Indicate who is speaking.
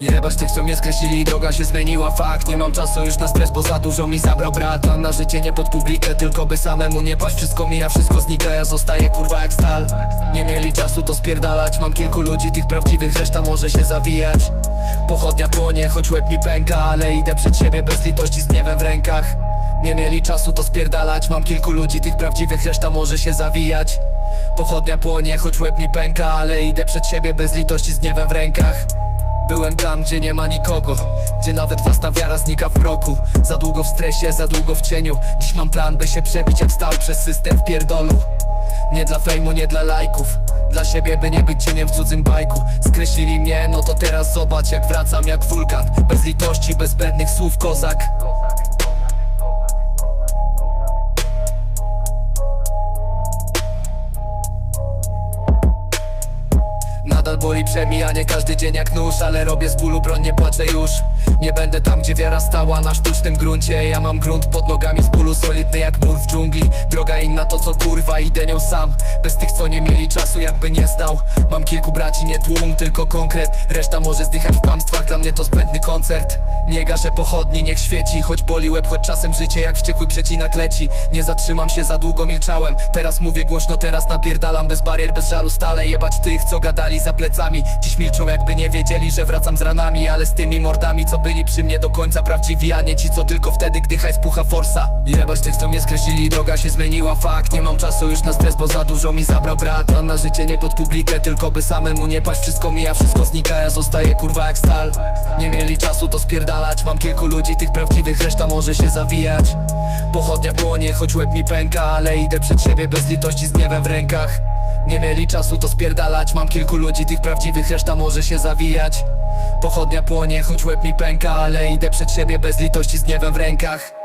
Speaker 1: Jebać tych co mnie skreślili, droga się zmieniła Fakt, nie mam czasu już na stres, bo za dużo mi zabrał brat. Mam na życie nie pod publikę, tylko by samemu nie paść. Wszystko mija, wszystko znika, ja zostaję kurwa jak stal. Nie mieli czasu to spierdalać. Mam kilku ludzi, tych prawdziwych, reszta może się zawijać. Pochodnia płonie, choć łeb mi pęka Ale idę przed siebie bez litości z gniewem w rękach. Nie mieli czasu to spierdalać. Mam kilku ludzi, tych prawdziwych, reszta może się zawijać. Pochodnia płonie, choć łeb mi pęka Ale idę przed siebie bez litości z gniewem w rękach Byłem tam, gdzie nie ma nikogo Gdzie nawet własna wiara znika w mroku Za długo w stresie, za długo w cieniu. Dziś mam plan, by się przebić jak stał przez system w pierdolu. Nie dla fejmu, nie dla lajków. Dla siebie, by nie być cieniem w cudzym bajku. Skreślili mnie, no to teraz zobacz jak wracam jak wulkan. Bez litości, bez zbędnych słów kozak Nadal boli przemijanie każdy dzień jak nóż Ale robię z bólu broń, nie płaczę już. Nie będę tam, gdzie wiara stała na sztucznym gruncie. Ja mam grunt pod nogami z bólu solidny jak mur w dżungli. Droga inna to co kurwa, idę nią sam. Bez tych co nie mieli czasu jakby nie znał. Mam kilku braci, nie tłum, tylko konkret. Reszta może zdychać w kłamstwach, dla mnie to zbędny koncert. Nie gaszę pochodni, niech świeci Choć boli łeb, choć czasem życie jak wściekły przecinak leci. Nie zatrzymam się, za długo milczałem. Teraz mówię głośno, teraz napierdalam Bez barier, bez żalu stale Jebać tych, co gadali za plecami. Dziś milczą jakby nie wiedzieli, że wracam z ranami Ale z tymi mordami, co byli przy mnie do końca prawdziwi A nie ci, co tylko wtedy, gdy hajs pucha forsa. Jebać tych, co mnie skreślili, droga się zmieniła Fakt, nie mam czasu już na stres, bo za dużo mi zabrał brat. Mam na życie nie pod publikę, tylko by samemu nie paść. Wszystko mija, wszystko znika, ja zostaję kurwa jak stal. Nie mieli czasu to spierdalać. Mam kilku ludzi, tych prawdziwych, reszta może się zawijać. Pochodnia płonie, choć łeb mi pęka Ale idę przed siebie bez litości z gniewem w rękach nie mieli czasu to spierdalać. Mam kilku ludzi, tych prawdziwych, reszta może się zawijać. Pochodnia płonie, choć łeb mi pęka Ale idę przed siebie bez litości z gniewem w rękach